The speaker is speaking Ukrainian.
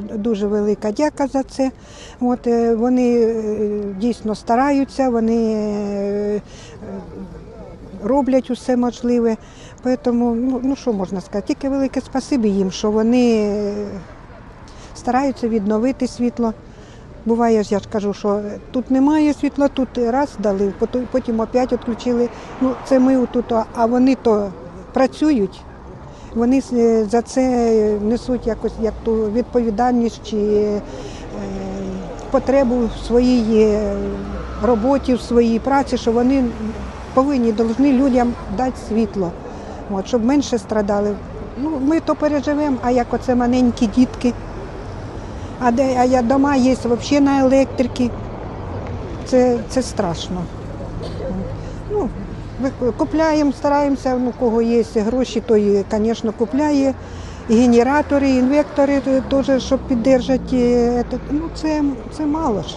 Дуже велика дяка за це. От, е, вони е, дійсно стараються, вони е, роблять усе можливе. Тому, ну, ну що можна сказати, тільки велике спасибі їм, що вони стараються відновити світло. Буває ж, я ж кажу, що тут немає світла, тут раз дали, потім опять відключили. Ну, це ми тут, а вони то працюють. Вони е, за це несуть якось як ту відповідальність чи е, потребу в своїй е, роботі, в своїй праці, що вони повинні повинні людям дати світло, от, щоб менше страдали. Ну, ми то переживемо, а як оце маленькі дітки. А де а я дома є взагалі на електриці. Це, це страшно. Ну, купляємо, стараємося, ну, кого є гроші, той, звісно, купляє. І генератори, і інвектори е, теж, щоб підтримати. Ну, це, це мало ж.